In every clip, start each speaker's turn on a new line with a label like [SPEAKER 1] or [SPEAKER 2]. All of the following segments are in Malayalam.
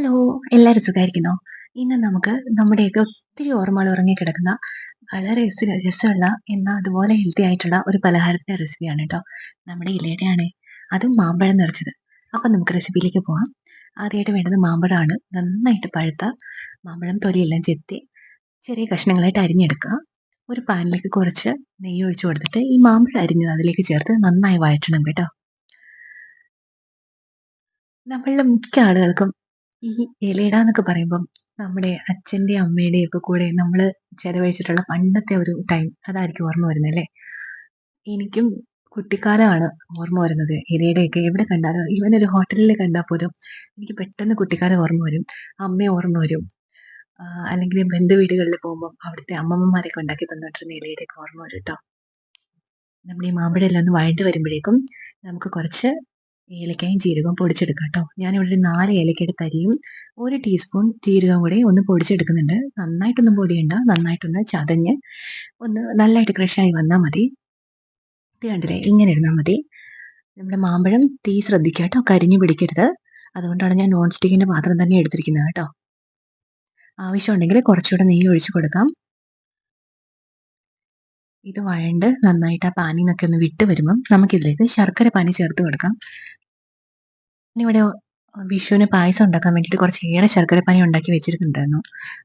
[SPEAKER 1] ഹലോ എല്ലാവരും സുഖമായിരിക്കുന്നോ ഇന്ന് നമുക്ക് നമ്മുടെയൊക്കെ ഒത്തിരി ഓർമ്മകൾ ഉറങ്ങിക്കിടക്കുന്ന വളരെ രസ രസമുള്ള എന്നാൽ അതുപോലെ ഹെൽത്തി ആയിട്ടുള്ള ഒരു പലഹാരത്തിന്റെ റെസിപ്പിയാണ് കേട്ടോ നമ്മുടെ ഇലയുടെയാണ്. അതും മാമ്പഴം നിറച്ചത്. അപ്പം നമുക്ക് റെസിപ്പിയിലേക്ക് പോകാം ആദ്യമായിട്ട് വേണ്ടത് മാമ്പഴമാണ്. നന്നായിട്ട് പഴുത്ത മാമ്പഴം തൊലിയെല്ലാം ചെത്തി ചെറിയ കഷ്ണങ്ങളായിട്ട് അരിഞ്ഞെടുക്കുക. ഒരു പാനിലേക്ക് കുറച്ച് നെയ്യ് ഒഴിച്ചു കൊടുത്തിട്ട് ഈ മാമ്പഴം അരിഞ്ഞത് അതിലേക്ക് ചേർത്ത് നന്നായി വഴറ്റണം കേട്ടോ. നമ്മളിൽ മിക്ക ആളുകൾക്കും ഈ ഇലയിട എന്നൊക്കെ പറയുമ്പം നമ്മുടെ അച്ഛന്റെ അമ്മയുടെയും ഒക്കെ കൂടെ നമ്മൾ ചെലവഴിച്ചിട്ടുള്ള പണ്ടത്തെ ഒരു ടൈം അതായിരിക്കും ഓർമ്മ വരുന്നത് അല്ലേ? എനിക്കും കുട്ടിക്കാലമാണ് ഓർമ്മ വരുന്നത്. ഇലയുടെയൊക്കെ എവിടെ കണ്ടാലും ഈവൻ ഒരു ഹോട്ടലിൽ കണ്ടാൽ പോലും എനിക്ക് പെട്ടെന്ന് കുട്ടിക്കാലം ഓർമ്മ വരും. അമ്മ ഓർമ്മ വരും. അല്ലെങ്കിൽ ബന്ധു വീടുകളിൽ പോകുമ്പോൾ അവിടുത്തെ അമ്മമ്മമാരൊക്കെ ഉണ്ടാക്കി തന്നിട്ടിരുന്ന ഇലയുടെയൊക്കെ ഓർമ്മ വരും കേട്ടോ നമ്മുടെ ഈ മാമ്പഴം എല്ലാം ഒന്ന് വഴണ്ട് വരുമ്പോഴേക്കും നമുക്ക് കുറച്ച് ഏലക്കയും ജീരകവും പൊടിച്ചെടുക്കാം കേട്ടോ. ഞാനിവിടെ ഒരു നാല് ഏലക്കയുടെ തരിയും ഒരു ടീസ്പൂൺ ജീരകം കൂടി ഒന്ന് പൊടിച്ചെടുക്കുന്നുണ്ട്. നന്നായിട്ടൊന്നും പൊടിയണ്ട നന്നായിട്ടൊന്ന് ചതഞ്ഞ് ഒന്ന് നല്ലതായിട്ട് ക്രഷായി വന്നാൽ മതി. കണ്ടില്ലേ? ഇങ്ങനെ ഇരുന്നാൽ മതി. നമ്മുടെ മാമ്പഴം തീ ശ്രദ്ധിക്കുക കേട്ടോ. കരിഞ്ഞു പിടിക്കരുത്. അതുകൊണ്ടാണ് ഞാൻ നോൺ സ്റ്റിക്കിന്റെ പാത്രം തന്നെ എടുത്തിരിക്കുന്നത് കേട്ടോ. ആവശ്യമുണ്ടെങ്കിൽ കുറച്ചുകൂടെ നെയ്യ് ഒഴിച്ചു കൊടുക്കാം. ഇത് വഴണ്ട് നന്നായിട്ട് ആ പാനിന്നൊക്കെ ഒന്ന് വിട്ട് വരുമ്പം നമുക്കിതിലേക്ക് ശർക്കര പാനി ചേർത്ത് കൊടുക്കാം. ഇവിടെ വിഷുവിന് പായസം ഉണ്ടാക്കാൻ വേണ്ടിയിട്ട് കുറച്ച് ഏറെ ശർക്കരപ്പാനി ഉണ്ടാക്കി വെച്ചിരുന്നുണ്ടായിരുന്നു.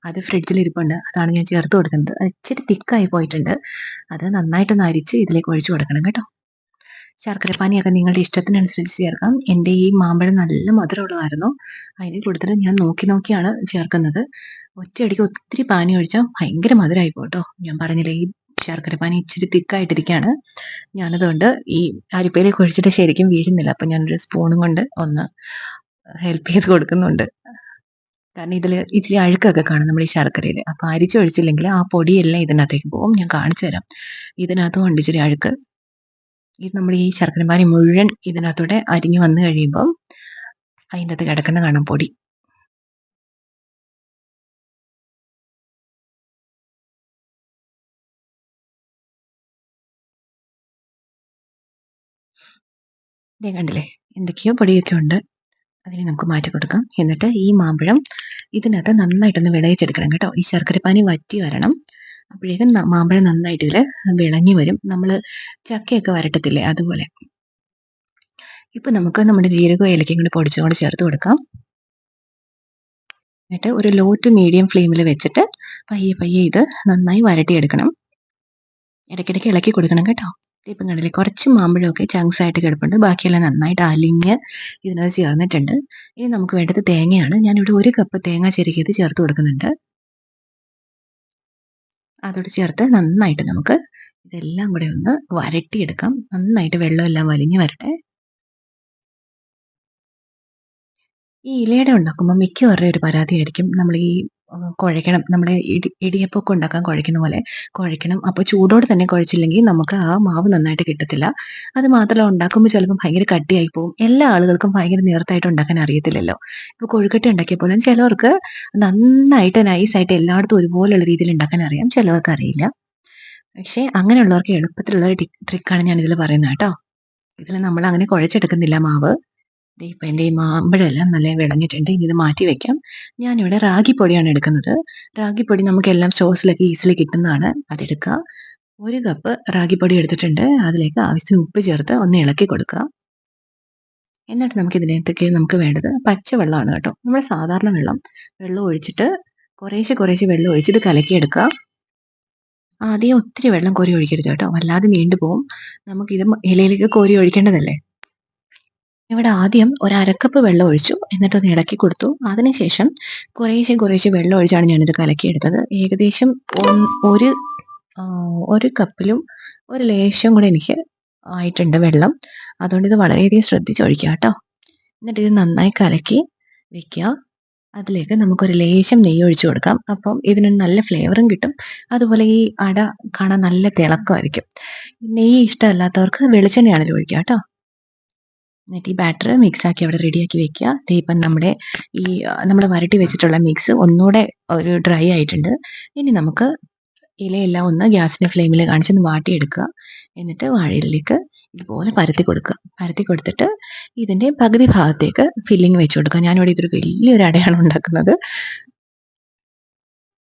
[SPEAKER 1] അത് ഫ്രിഡ്ജിൽ ഇരിപ്പുണ്ട്. അതാണ് ഞാൻ ചേർത്ത് കൊടുക്കുന്നത്. അത് ഇച്ചിരി തിക്കായി പോയിട്ടുണ്ട്. അത് നന്നായിട്ടൊന്ന് അരിച്ച് ഇതിലേക്ക് ഒഴിച്ചു കൊടുക്കണം കേട്ടോ. ശർക്കരപ്പാനിയൊക്കെ നിങ്ങളുടെ ഇഷ്ടത്തിനനുസരിച്ച് ചേർക്കാം. എന്റെ ഈ മാമ്പഴം നല്ല മധുരമുള്ളതായിരുന്നു. അതിന് കൊടുത്തിട്ട് ഞാൻ നോക്കി നോക്കിയാണ് ചേർക്കുന്നത്. ഒറ്റയടിക്ക് ഒത്തിരി പാനി ഒഴിച്ചാൽ ഭയങ്കര മധുരമായി പോട്ടോ ഞാൻ പറഞ്ഞില്ലേ ഈ ശർക്കരപ്പാനി ഇച്ചിരി തിക്കായിട്ടിരിക്കുകയാണ് ഞാനതുകൊണ്ട് ഈ അരിപ്പയിലേക്ക് ഒഴിച്ചിട്ട് ശരിക്കും വീഴുന്നില്ല. അപ്പം ഞാനൊരു സ്പൂണും കൊണ്ട് ഒന്ന് ഹെൽപ്പ് ചെയ്ത് കൊടുക്കുന്നുണ്ട്. കാരണം ഇതിൽ ഇച്ചിരി അഴുക്കൊക്കെ കാണും നമ്മുടെ ഈ ശർക്കരയിൽ അപ്പോൾ അരിച്ചൊഴിച്ചില്ലെങ്കിൽ ആ പൊടിയെല്ലാം ഇതിനകത്തേക്ക് പോകും. ഞാൻ കാണിച്ചു തരാം. ഇതിനകത്തും ഉണ്ട് ഇച്ചിരി അഴുക്ക്. ഇത് നമ്മുടെ ഈ ശർക്കരപ്പാനി മുഴുവൻ ഇതിനകത്തൂടെ അരിഞ്ഞു വന്നു കഴിയുമ്പം അതിന്റെ അകത്ത് കിടക്കുന്ന കാണാം പൊടി. ദേ കണ്ടില്ലേ? എന്തൊക്കെയോ പൊടിയൊക്കെ ഉണ്ട്. അതിനെ നമുക്ക് മാറ്റി കൊടുക്കാം. എന്നിട്ട് ഈ മാമ്പഴം ഇതിനകത്ത് നന്നായിട്ടൊന്ന് വിളയിച്ചെടുക്കണം കേട്ടോ. ഈ ശർക്കരപ്പാനി വറ്റി വരണം. അപ്പോഴേക്കും മാമ്പഴം നന്നായിട്ട് ഇതിൽ വിളഞ്ഞു വരും. നമ്മൾ ചക്കയൊക്കെ വരട്ടത്തില്ലേ അതുപോലെ. ഇപ്പൊ നമുക്ക് നമ്മുടെ ജീരകവും ഏലക്കയും കൂടി പൊടിച്ചുകൊണ്ട് ചേർത്ത് കൊടുക്കാം. എന്നിട്ട് ഒരു ലോ ടു മീഡിയം ഫ്ലെയിമിൽ വെച്ചിട്ട് പയ്യെ പയ്യെ ഇത് നന്നായി വരട്ടിയെടുക്കണം. ഇടയ്ക്കിടയ്ക്ക് ഇളക്കി കൊടുക്കണം കേട്ടോ. ഇപ്പം കണ്ടില്ലേ കുറച്ച് മാമ്പഴമൊക്കെ ചങ്ക്സ് ആയിട്ട് കിടപ്പുണ്ട്. ബാക്കിയെല്ലാം നന്നായിട്ട് അലിഞ്ഞ് ഇതിനകത്ത് ചേർന്നിട്ടുണ്ട്. ഇനി നമുക്ക് വേണ്ടത് തേങ്ങയാണ്. ഞാനിവിടെ ഒരു കപ്പ് തേങ്ങ ചെരുക്കിയത് ചേർത്ത് കൊടുക്കുന്നുണ്ട്. അതോട് ചേർത്ത് നന്നായിട്ട് നമുക്ക് ഇതെല്ലാം കൂടെ ഒന്ന് വരട്ടിയെടുക്കാം. നന്നായിട്ട് വെള്ളമെല്ലാം വലിഞ്ഞ് വരട്ടെ. ഈ ഇലയുടെ ഉണ്ടാക്കുമ്പോൾ മിക്കവരുടെ ഒരു പരാതിയായിരിക്കും. നമ്മൾ ഈ കുഴയ്ക്കണം നമ്മുടെ ഇടി ഇടിയപ്പമൊക്കെ ഉണ്ടാക്കാൻ കുഴയ്ക്കുന്ന പോലെ കുഴയ്ക്കണം അപ്പോൾ ചൂടോടെ തന്നെ കുഴച്ചില്ലെങ്കിൽ നമുക്ക് ആ മാവ് നന്നായിട്ട് കിട്ടത്തില്ല. അത് മാത്രമല്ല ഉണ്ടാക്കുമ്പോൾ ചിലപ്പോൾ ഭയങ്കര കട്ടിയായി പോകും എല്ലാ ആളുകൾക്കും ഭയങ്കര നേർത്തായിട്ട് ഉണ്ടാക്കാൻ അറിയത്തില്ലല്ലോ. ഇപ്പോൾ കൊഴുക്കട്ട ഉണ്ടാക്കിയ പോലും ചിലവർക്ക് നന്നായിട്ട് നൈസായിട്ട് എല്ലായിടത്തും ഒരുപോലെയുള്ള രീതിയിൽ ഉണ്ടാക്കാൻ അറിയാം. ചിലവർക്ക് അറിയില്ല. പക്ഷേ അങ്ങനെയുള്ളവർക്ക് എളുപ്പത്തിലുള്ള ഒരു ട്രിക്കാണ് ഞാൻ ഇതിൽ പറയുന്നത് കേട്ടോ. ഇതിൽ നമ്മൾ അങ്ങനെ കുഴച്ചെടുക്കുന്നില്ല മാവ്. ഇപ്പം എന്റെ ഈ മാമ്പഴമെല്ലാം നല്ല വിളഞ്ഞിട്ടുണ്ട്. ഇനി ഇത് മാറ്റി വെക്കാം. ഞാനിവിടെ റാഗിപ്പൊടിയാണ് എടുക്കുന്നത്. റാഗിപ്പൊടി നമുക്കെല്ലാം സ്റ്റോഴ്സിലൊക്കെ ഈസിലി കിട്ടുന്നതാണ്. അതെടുക്കുക. ഒരു കപ്പ് റാഗിപ്പൊടി എടുത്തിട്ടുണ്ട്. അതിലേക്ക് ആവശ്യത്തിന് ഉപ്പ് ചേർത്ത് ഒന്ന് ഇളക്കി കൊടുക്കുക. എന്നിട്ട് നമുക്ക് ഇതിനകത്തേക്ക് നമുക്ക് വേണ്ടത് പച്ചവെള്ളമാണ് കേട്ടോ. നമ്മുടെ സാധാരണ വെള്ളം. വെള്ളം ഒഴിച്ചിട്ട് കുറേശ്ശെ കുറേശ്ശെ വെള്ളം ഒഴിച്ചിട്ട് കലക്കിയെടുക്കുക. ആദ്യം ഒത്തിരി വെള്ളം കോരി ഒഴിക്കരുത് കേട്ടോ. വല്ലാതെ നീണ്ടു പോകും നമുക്കിത് ഇലയിലേക്ക് കോരി ഒഴിക്കേണ്ടതല്ലേ? ഇവിടെ ആദ്യം ഒരു അരക്കപ്പ് വെള്ളം ഒഴിച്ചു. എന്നിട്ടൊന്ന് ഇളക്കി കൊടുത്തു. അതിനുശേഷം കുറേശ്ശെ കുറേശ്ശെ വെള്ളം ഒഴിച്ചാണ് ഞാനിത് കലക്കിയെടുത്തത്. ഏകദേശം ഒരു ഒരു കപ്പിലും ഒരു ലേശം കൂടെ എനിക്ക് ആയിട്ടുണ്ട് വെള്ളം. അതുകൊണ്ട് ഇത് വളരെയധികം ശ്രദ്ധിച്ച് ഒഴിക്കുക കേട്ടോ. എന്നിട്ട് ഇത് നന്നായി കലക്കി വെക്കുക. അതിലേക്ക് നമുക്കൊരു ലേശം നെയ്യ് ഒഴിച്ചു കൊടുക്കാം. അപ്പം ഇതിനൊരു നല്ല ഫ്ലേവറും കിട്ടും. അതുപോലെ ഈ അട കാണാൻ നല്ല തിളക്കമായിരിക്കും. നെയ്യ് ഇഷ്ടമല്ലാത്തവർക്ക് വെളിച്ചെണ്ണയാണെങ്കിലും ഒഴിക്കുക കേട്ടോ. എന്നിട്ട് ഈ ബാറ്റർ മിക്സാക്കി അവിടെ റെഡിയാക്കി വെക്കുക. ഇപ്പം നമ്മുടെ ഈ നമ്മൾ വരട്ടി വെച്ചിട്ടുള്ള മിക്സ് ഒന്നുകൂടെ ഒരു ഡ്രൈ ആയിട്ടുണ്ട്. ഇനി നമുക്ക് ഇലയെല്ലാം ഒന്ന് ഗ്യാസിന്റെ ഫ്ലെയിമിൽ കാണിച്ചൊന്ന് വാട്ടിയെടുക്കുക. എന്നിട്ട് വാഴയിലേക്ക് ഇതുപോലെ പരത്തി കൊടുക്കുക. പരത്തി കൊടുത്തിട്ട് ഇതിന്റെ പകുതി ഭാഗത്തേക്ക് ഫില്ലിങ് വെച്ച് കൊടുക്കുക. ഞാനിവിടെ ഇതൊരു വലിയൊരു അടയാണ് ഉണ്ടാക്കുന്നത്.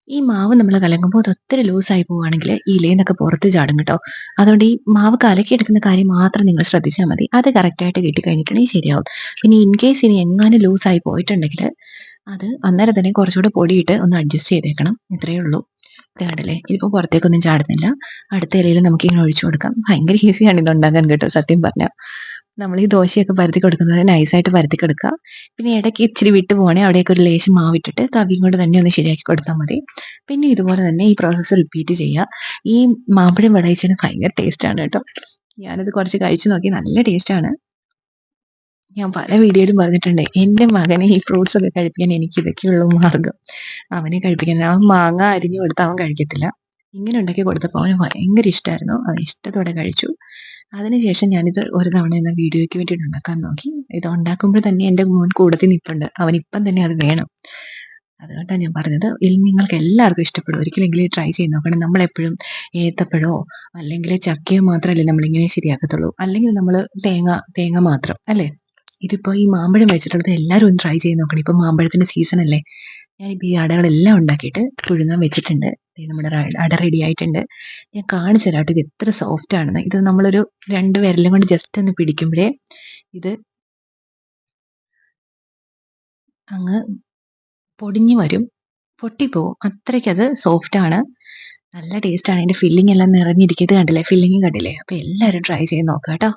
[SPEAKER 1] ഈ മാവ് നമ്മൾ കലങ്ങുമ്പോൾ അത് ഒത്തിരി ലൂസായി പോവുകയാണെങ്കിൽ ഈ ഇലയിൽ പുറത്ത് ചാടും കേട്ടോ. അതുകൊണ്ട് ഈ മാവ് കലക്കിയെടുക്കുന്ന കാര്യം മാത്രം നിങ്ങൾ ശ്രദ്ധിച്ചാൽ മതി. അത് കറക്റ്റായിട്ട് കിട്ടിക്കഴിഞ്ഞിട്ടുണ്ടെങ്കിൽ ശരിയാവും. പിന്നെ ഇൻ കേസ് ഇനി എങ്ങാനും ലൂസായി പോയിട്ടുണ്ടെങ്കിൽ അത് അന്നേരം തന്നെ കുറച്ചുകൂടെ പൊടിയിട്ട് ഒന്ന് അഡ്ജസ്റ്റ് ചെയ്തേക്കണം. ഇത്രയേ ഉള്ളൂ. കണ്ടില്ലേ ഇതിപ്പോൾ പുറത്തേക്കൊന്നും ചാടുന്നില്ല. അടുത്ത ഇലയിൽ നമുക്ക് ഇങ്ങനെ ഒഴിച്ചു കൊടുക്കാം. ഭയങ്കര ഈസിയാണ് ഇത് ഉണ്ടാക്കാൻ കേട്ടോ സത്യം പറഞ്ഞാൽ നമ്മൾ ഈ ദോശയൊക്കെ പരത്തി കൊടുക്കുന്നത് നൈസായിട്ട് പരത്തി കൊടുക്കുക. പിന്നെ ഇടയ്ക്ക് ഇച്ചിരി വിട്ട് പോകണേ അവിടെയൊക്കെ ഒരു ലേശം മാവിട്ടിട്ട് തവിയും കൊണ്ട് തന്നെ ഒന്ന് ശരിയാക്കി കൊടുത്താൽ മതി. പിന്നെ ഇതുപോലെ തന്നെ ഈ പ്രോസസ്സ് റിപ്പീറ്റ് ചെയ്യുക. ഈ മാമ്പഴം വിളയിച്ചതിന് ഭയങ്കര ടേസ്റ്റാണ് കേട്ടോ. ഞാനത് കുറച്ച് കഴിച്ചു നോക്കി നല്ല ടേസ്റ്റാണ് ഞാൻ പല വീഡിയോയിലും പറഞ്ഞിട്ടുണ്ട് എന്റെ മകനെ ഈ ഫ്രൂട്ട്സ് ഒക്കെ കഴിപ്പിക്കാൻ എനിക്ക് ഇതൊക്കെയുള്ളൂ മാർഗം. അവനെ കഴിപ്പിക്കാൻ അവൻ മാങ്ങ അരിഞ്ഞു കൊടുത്താൽ അവൻ കഴിക്കത്തില്ല. ഇങ്ങനെ ഉണ്ടാക്കി കൊടുത്തപ്പോൾ അവന് ഭയങ്കര ഇഷ്ടമായിരുന്നു അവൻ ഇഷ്ടത്തോടെ കഴിച്ചു. അതിനുശേഷം ഞാനിത് ഒരു തവണ എന്ന വീഡിയോയ്ക്ക് വേണ്ടിയിട്ട് ഉണ്ടാക്കാൻ നോക്കി. ഇത് ഉണ്ടാക്കുമ്പോൾ തന്നെ എന്റെ മോൻ കൂടത്തിൽ നിൽപ്പുണ്ട് അവനിപ്പം തന്നെ അത് വേണം. അതുകൊണ്ടാണ് ഞാൻ പറഞ്ഞത്. നിങ്ങൾക്ക് എല്ലാവർക്കും ഇഷ്ടപ്പെടും. ഒരിക്കലെങ്കിലും ട്രൈ ചെയ്ത് നോക്കണം. നമ്മളെപ്പോഴും ഏത്തപ്പഴോ അല്ലെങ്കിൽ ചക്കയോ മാത്രമല്ലേ നമ്മളിങ്ങനെ ശരിയാക്കത്തുള്ളൂ. അല്ലെങ്കിൽ നമ്മൾ തേങ്ങ തേങ്ങ മാത്രം അല്ലേ? ഇതിപ്പോൾ ഈ മാമ്പഴം വെച്ചിട്ടുള്ളത് എല്ലാവരും ഒന്ന് ട്രൈ ചെയ്ത് നോക്കണം. ഇപ്പം മാമ്പഴത്തിന്റെ സീസൺ അല്ലേ? ഞാനിപ്പോൾ ഈ അടകളെല്ലാം ഉണ്ടാക്കിയിട്ട് പുഴുങ്ങാൻ വെച്ചിട്ടുണ്ട്. നമ്മുടെ അട റെഡി ആയിട്ടുണ്ട്. ഞാൻ കാണിച്ചു തരാം ഇത് എത്ര സോഫ്റ്റ് ആണെന്ന്. ഇത് നമ്മളൊരു രണ്ട് വിരലും കൊണ്ട് ജസ്റ്റ് ഒന്ന് പിടിക്കുമ്പോഴേ ഇത് അങ്ങ് പൊടിഞ്ഞു വരും. പൊട്ടിപ്പോവും. അത്രയ്ക്കത് സോഫ്റ്റ് ആണ്. നല്ല ടേസ്റ്റാണ് ആണ്. അതിന്റെ ഫില്ലിംഗ് എല്ലാം നിറഞ്ഞിരിക്കുന്നത് കണ്ടില്ലേ? ഫില്ലിംഗ് കണ്ടില്ലേ? അപ്പോൾ എല്ലാവരും ട്രൈ ചെയ്ത് നോക്കാം കേട്ടോ.